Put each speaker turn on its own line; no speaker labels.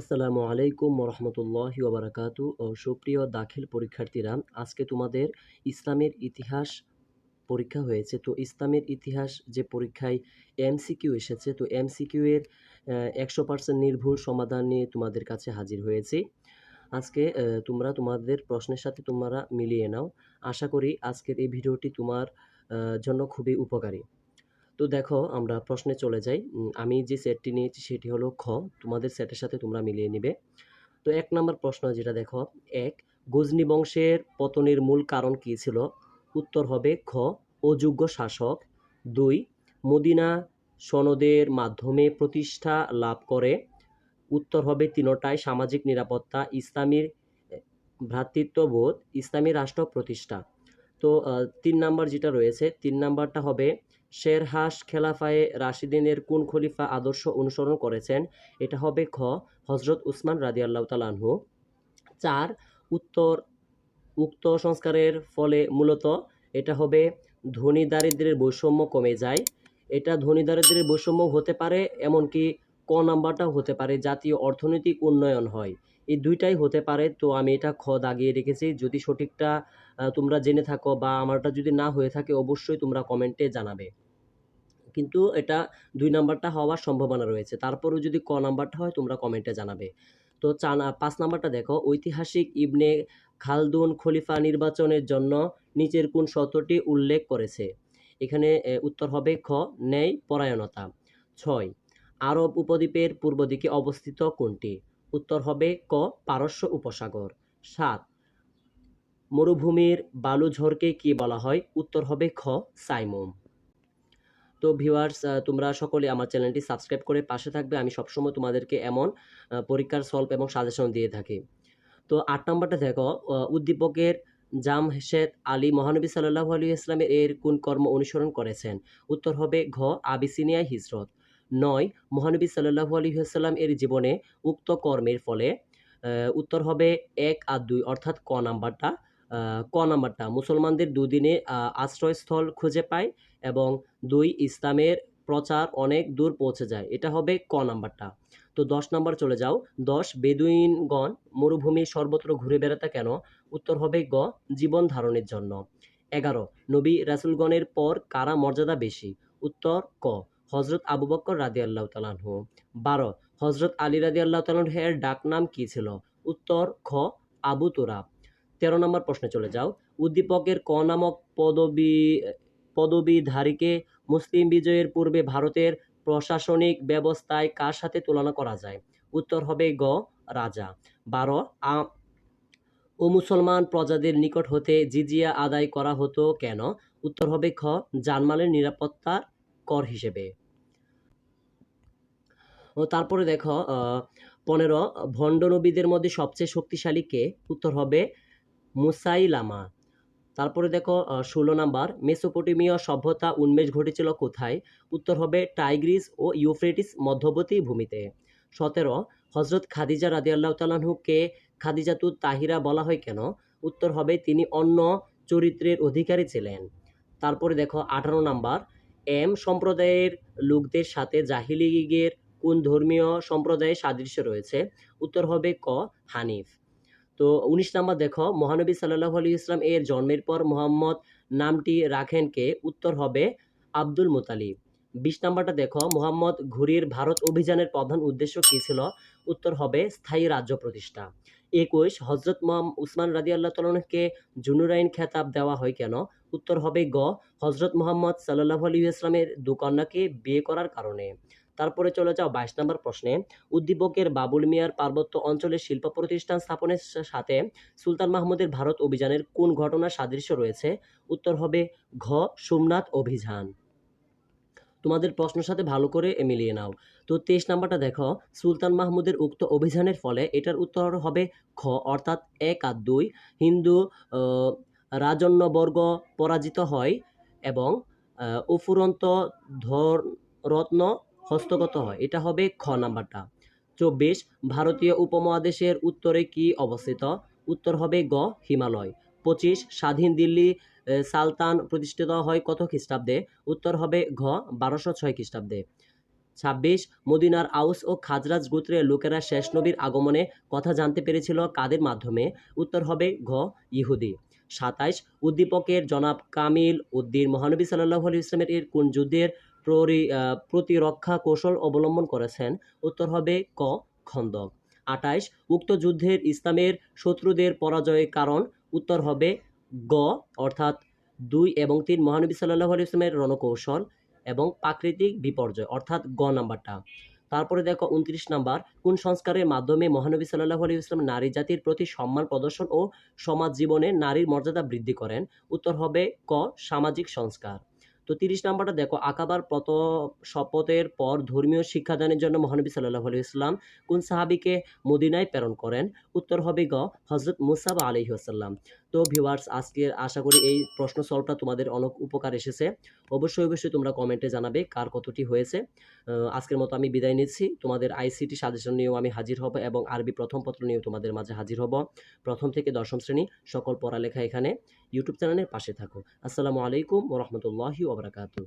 আসসালামু আলাইকুম রহমতুল্লাহ ওবরাকাতু। ও সুপ্রিয় দাখিল পরীক্ষার্থীরা, আজকে তোমাদের ইসলামের ইতিহাস পরীক্ষা হয়েছে। তো ইসলামের ইতিহাস যে পরীক্ষায় এমসিকিউ এসেছে, তো এমসিকিউ এর একশো পার্সেন্ট নির্ভুল সমাধান নিয়ে তোমাদের কাছে হাজির হয়েছি। আজকে তোমরা তোমাদের প্রশ্নের সাথে তোমরা মিলিয়ে নাও। আশা করি আজকের এই ভিডিওটি তোমার জন্য খুবই উপকারী। তো দেখো, আমরা প্রশ্নে চলে যাই। আমি যে সেটটি নিয়েছি সেটি হলো খ। তোমাদের সেটের সাথে তোমরা মিলিয়ে নিবে। তো এক নম্বর প্রশ্ন যেটা দেখো, এক, গজনী বংশের পতনের মূল কারণ কী ছিল? উত্তর হবে খ, অযোগ্য শাসক। দুই, মদিনা সনদের মাধ্যমে প্রতিষ্ঠা লাভ করে। উত্তর হবে তিনোটায়, সামাজিক নিরাপত্তা, ইসলামীর ভ্রাতৃত্ববোধ, ইসলামী রাষ্ট্র প্রতিষ্ঠা। তো তিন নাম্বার যেটা রয়েছে, তিন নাম্বারটা হবে শেরহাস খেলাফায়ে রাশিদিনের কোন খলিফা আদর্শ অনুসরণ করেছেন? এটা হবে খ হজরত উসমান রাদি আল্লাহ তালানহু চার, উত্তর, উক্ত সংস্কারের ফলে মূলত এটা হবে ধনী দারিদ্র্যের বৈষম্য কমে যায়। এটা ধনী দারিদ্র্যের বৈষম্য হতে পারে, এমনকি ক নাম্বারটাও হতে পারে, জাতীয় অর্থনৈতিক উন্নয়ন হয়। এই দুইটাই হতে পারে, তো আমি এটা খ দাগিয়ে রেখেছি। যদি সঠিকটা তোমরা জেনে থাকো বা আমারটা যদি না হয়ে থাকে, অবশ্যই তোমরা কমেন্টে জানাবে। কিন্তু এটা দুই নাম্বারটা হওয়ার সম্ভাবনা রয়েছে। তারপরেও যদি ক নাম্বারটা হয়, তোমরা কমেন্টে জানাবে। তো চা পাঁচ নাম্বারটা দেখো, ঐতিহাসিক ইবনে খালদুন খলিফা নির্বাচনের জন্য নিচের কোন শর্তটি উল্লেখ করেছে? এখানে উত্তর হবে খ, ন্যায় পরায়ণতা। ছয়, আরব উপদ্বীপের পূর্ব দিকে অবস্থিত কোনটি? উত্তর হবে ক, পারস্য উপসাগর। সাত, মরুভূমির বালুঝড়কে কি বলা হয়? উত্তর হবে খ, সাইমুম। তো ভিউয়ার্স তোমরা সকলে আমার চ্যানেলটি সাবস্ক্রাইব করে পাশে থাকবে। আমি সবসময় তোমাদেরকে এমন পরীক্ষার সলভ এবং সাজেশন দিয়ে থাকি। তো আট নম্বরটা দেখো উদ্দীপকের জাম হেসেদ আলী মহানবী সাল্লাহ আলী ইসলামের এর কোন কর্ম অনুসরণ করেছেন? উত্তর হবে ঘ, আবিসিনিয়ায় হিজরত। নয়, মহানবী সাল্লাহ আলী সাল্লাম এর জীবনে উক্ত কর্মের ফলে উত্তর হবে এক আর দুই, অর্থাৎ ক নাম্বারটা ক নাম্বারটা। মুসলমানদের দুদিনে আশ্রয়স্থল খুঁজে পায় এবং দুই, ইসলামের প্রচার অনেক দূর পৌঁছে যায়। এটা হবে ক নাম্বারটা। তো দশ নাম্বার চলে যাও। দশ, বেদুইনগণ মরুভূমি সর্বত্র ঘুরে বেড়াতে কেন? উত্তর হবে গ, জীবন ধারণের জন্য। এগারো, নবী রাসুলগণের পর কারা মর্যাদা বেশি? উত্তর ক হজরত আবু বক্কর রাদি আল্লাহ তালাহু বারো হজরত আলী রাদি আল্লাহ তালাহু এর ডাক নাম কি ছিল? উত্তর খ, আবু তুরাব। তেরো নম্বর প্রশ্নে চলে যাও। উদ্দীপকের ক নামক পদবী পদবীধারীকে মুসলিম বিজয়ের পূর্বে ভারতের প্রশাসনিক ব্যবস্থায় কার সাথে তুলনা করা যায়? উত্তর হবে গ, রাজা। বারো ও মুসলমান প্রজাদের নিকট হতে জিজিয়া আদায় করা হতো কেন? উত্তর হবে খ, জানমালের নিরাপত্তার কর হিসেবে। ও তারপরে দেখো পনেরো, ভণ্ড নবীদের মধ্যে সবচেয়ে শক্তিশালী কে? উত্তর হবে মুসাইলামা। তারপরে দেখো ষোলো নাম্বার, মেসোপটেমীয় সভ্যতা উন্মেষ ঘটেছিল কোথায়? উত্তর হবে টাইগ্রিস ও ইউফ্রেটিস মধ্যবর্তী ভূমিতে। সতেরো হজরত খাদিজা রাদিয়াল্লাহ তালাহুকে খাদিজাতু তাহিরা বলা হয় কেন? উত্তর হবে তিনি অন্য চরিত্রের অধিকারী ছিলেন। তারপরে দেখো, আঠারো নাম্বার, এম সম্প্রদায়ের লোকদের সাথে জাহিলিগের কোন ধর্মীয় সম্প্রদায়ের সাদৃশ্য রয়েছে? উত্তর হবে ক, হানিফ। তো উনিশ নাম্বার দেখো, মহানবী সাল্লাহ আলী ইসলাম এর জন্মের পর মোহাম্মদ নামটি রাখেন কে উত্তর হবে আব্দুল মুতালিব। বিশ নাম্বারটা দেখো, মোহাম্মদ ঘুরির ভারত অভিযানের প্রধান উদ্দেশ্য কী ছিল? উত্তর হবে স্থায়ী রাজ্য প্রতিষ্ঠা। একুশ হজরত মোহাম উসমান রাজি আল্লাহ তালকে জুনুরাইন খেতাব দেওয়া হয় কেন? উত্তর হবে গ হজরত মোহাম্মদ সাল্লাহ আলী ইসলামের দু কন্যাকে বিয়ে করার কারণে। তারপরে চলে যাও বাইশ নম্বর প্রশ্নে। উদ্দীপকের বাবুল মিয়ার পার্বত্য অঞ্চলের শিল্প প্রতিষ্ঠান স্থাপনের সাথে সুলতান মাহমুদের ভারত অভিযানের কোন ঘটনার সাদৃশ্য রয়েছে? উত্তর হবে ঘ, সোমনাথ অভিযান। তোমাদের প্রশ্নের সাথে ভালো করে মিলিয়ে নাও। তো তেইশ নাম্বারটা দেখো, সুলতান মাহমুদের উক্ত অভিযানের ফলে এটার উত্তর হবে খ, অর্থাৎ এক আর দুই। হিন্দু রাজন্যবর্গ পরাজিত হয় এবং অফুরন্ত ধর রত্ন হস্তগত হয়। এটা হবে খ নাম্বারটা। চব্বিশ, ভারতীয় উপমহাদেশের উত্তরে কি অবস্থিত? উত্তর হবে গ, হিমালয়। পঁচিশ, স্বাধীন দিল্লি সালতান প্রতিষ্ঠিত হয় কত খ্রিস্টাব্দে? উত্তর হবে ঘ, বারোশো ছয় খ্রিস্টাব্দে। ছাব্বিশ, মদিনার আউস ও খাজরাজ গোত্রের লোকেরা শেষ নবীর আগমনে কথা জানতে পেরেছিল কাদের মাধ্যমে? উত্তর হবে ঘ, ইহুদি। সাতাইশ, উদ্দীপকের জনাব কামিল উদ্দিন মহানবী সাল্লাহ আলি ইসলামের কোন যুদ্ধের প্রতিরক্ষা কৌশল অবলম্বন করেছেন। উত্তর হবে ক, খন্দক। আটাইশ উক্ত যুদ্ধের ইসলামের শত্রুদের পরাজয়ের কারণ। উত্তর হবে গ, অর্থাৎ দুই এবং তিন মহানবী সাল্লাহ আলি ইসলামের রণকৌশল এবং প্রাকৃতিক বিপর্যয়, অর্থাৎ গ নাম্বারটা। তারপরে দেখো উনত্রিশ নাম্বার, কোন সংস্কারের মাধ্যমে মহানবী সাল্লাহ আলী ইসলাম নারী জাতির প্রতি সম্মান প্রদর্শন ও সমাজ জীবনে নারীর মর্যাদা বৃদ্ধি করেন? উত্তর হবে ক, সামাজিক সংস্কার। তো তিরিশ নাম্বারটা দেখো, আকাবার প্রত শপথের পর ধর্মীয় শিক্ষাদানের জন্য মহানবী সাল্লাহ আলী ইসলাম কোন সাহাবিকে মদিনায় প্রেরণ করেন? উত্তর হবে গ হজরত মুসাব আলহি আসাল্লাম তো ভিউয়ার্স আজকের আশা করি এই প্রশ্ন সলভটা তোমাদের অনেক উপকার এসেছে। অবশ্যই অবশ্যই তোমরা কমেন্টে জানাবে কার কতটি হয়েছে। আজকের মতো আমি বিদায় নিচ্ছি। তোমাদের আইসিটি সাজেশন নিয়েও আমি হাজির হব এবং আরবি প্রথম পত্র নিয়েও তোমাদের মাঝে হাজির হব। প্রথম থেকে দশম শ্রেণি, সকল পড়ালেখা এখানে। ইউটিউব চ্যানেলের পাশে থাকো। আসসালামু আলাইকুম ওরহমতুল্লাহি ওবরাকাতু